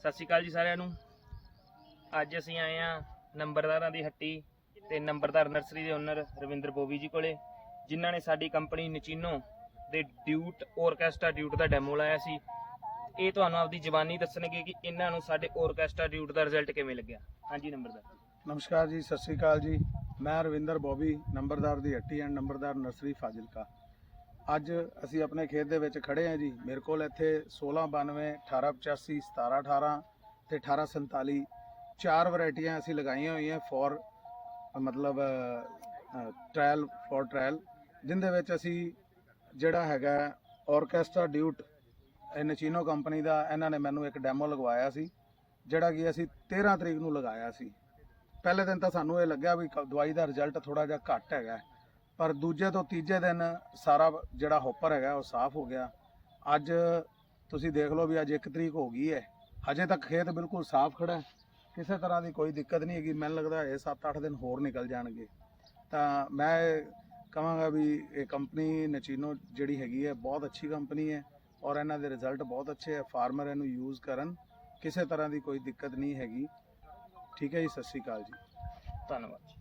ਸਤਿ ਸ਼੍ਰੀ ਅਕਾਲ ਜੀ ਸਾਰਿਆਂ ਨੂੰ। ਅੱਜ ਅਸੀਂ ਆਏ ਆ ਨੰਬਰਦਾਰਾਂ ਦੀ ਹੱਟੀ ਤੇ ਨੰਬਰਦਾਰ ਨਰਸਰੀ ਦੇ ਓਨਰ ਰਵਿੰਦਰ ਬੋਬੀ ਜੀ ਕੋਲੇ, ਜਿਨ੍ਹਾਂ ਨੇ ਸਾਡੀ ਕੰਪਨੀ ਨਚੀਨੋ ਦੇ ਡਿਊਟ ਔਰਕੈਸਟਰਾ ਡਿਊਟ ਦਾ ਡੈਮੋ ਲਾਇਆ ਸੀ। ਇਹ ਤੁਹਾਨੂੰ ਆਪਦੀ ਜ਼ਬਾਨੀ ਦੱਸਣਗੇ ਕਿ ਇਹਨਾਂ ਨੂੰ ਸਾਡੇ ਔਰਕੈਸਟਰਾ ਡਿਊਟ ਦਾ ਰਿਜ਼ਲਟ ਕਿਵੇਂ ਲੱਗਿਆ। ਹਾਂਜੀ ਨੰਬਰਦਾਰ। ਨਮਸਕਾਰ ਜੀ, ਸਤਿ ਸ੍ਰੀ ਅਕਾਲ ਜੀ। ਮੈਂ ਰਵਿੰਦਰ ਬੋਬੀ ਨੰਬਰਦਾਰ ਦੀ ਹੱਟੀ ਐਂਡ ਨੰਬਰਦਾਰ ਨਰਸਰੀ ਫਾਜ਼ਿਲਕਾ। ਅੱਜ ਅਸੀਂ ਆਪਣੇ ਖੇਤ ਦੇ ਵਿੱਚ ਖੜੇ ਹਾਂ ਜੀ। ਮੇਰੇ ਕੋਲ ਇੱਥੇ 1692 1885 1718 ਤੇ 1847 ਚਾਰ ਵੈਰਾਈਟੀਆਂ ਅਸੀਂ ਲਗਾਈਆਂ ਹੋਈਆਂ ਫॉर ਮਤਲਬ ਟ੍ਰਾਇਲ ਫॉर ਟ੍ਰਾਇਲ ਜਿੰਦੇ ਵਿੱਚ ਅਸੀਂ ਜਿਹੜਾ ਹੈਗਾ ਆਰਕੈਸਟਰਾ ਡਿਊਟ ਇਹ ਨਚੀਨੋ ਕੰਪਨੀ ਦਾ ਇਹਨਾਂ ਨੇ ਮੈਨੂੰ ਇੱਕ ਡੈਮੋ ਲਗਵਾਇਆ ਸੀ, ਜਿਹੜਾ ਕਿ ਅਸੀਂ 13 ਤਰੀਕ ਨੂੰ ਲਗਾਇਆ ਸੀ। ਪਹਿਲੇ ਦਿਨ ਤਾਂ ਸਾਨੂੰ ਇਹ ਲੱਗਿਆ ਵੀ ਕ- ਦਵਾਈ ਦਾ ਰਿਜ਼ਲਟ ਥੋੜਾ ਜਿਹਾ ਘੱਟ ਹੈਗਾ। ਪਰ ਦੂਜੇ ਤੋਂ ਤੀਜੇ ਦਿਨ ਸਾਰਾ ਜਿਹੜਾ ਹੋਪਰ ਹੈਗਾ, ਉਹ ਸਾਫ਼ ਹੋ ਗਿਆ। ਅੱਜ ਤੁਸੀਂ ਦੇਖ ਲਓ ਵੀ ਅੱਜ 1 ਤਰੀਕ ਹੋ ਗਈ ਹੈ। ਹਜੇ ਤੱਕ ਖੇਤ ਬਿਲਕੁਲ ਸਾਫ਼ ਖੜਾ ਹੈ। ਕਿਸੇ ਤਰ੍ਹਾਂ ਦੀ ਕੋਈ ਦਿੱਕਤ ਨਹੀਂ ਹੈਗੀ। ਮੈਨੂੰ ਲੱਗਦਾ ਇਹ 7-8 ਦਿਨ ਹੋਰ ਨਿਕਲ ਜਾਣਗੇ। ਤਾਂ ਮੈਂ ਕਹਾਂਗਾ ਵੀ ਇਹ ਕੰਪਨੀ ਨਚੀਨੋ ਜਿਹੜੀ ਹੈਗੀ ਹੈ, ਬਹੁਤ ਅੱਛੀ ਕੰਪਨੀ ਹੈ ਔਰ ਇਹਨਾਂ ਦੇ ਰਿਜ਼ਲਟ ਬਹੁਤ ਅੱਛੇ ਹੈ। ਫਾਰਮਰ ਇਹਨੂੰ ਯੂਜ਼ ਕਰਨ ਕਿਸੇ ਤਰ੍ਹਾਂ ਦੀ ਕੋਈ ਦਿੱਕਤ ਨਹੀਂ ਹੈਗੀ। ਠੀਕ ਹੈ ਜੀ, ਸਤਿ ਸ਼੍ਰੀ ਅਕਾਲ ਜੀ। ਧੰਨਵਾਦ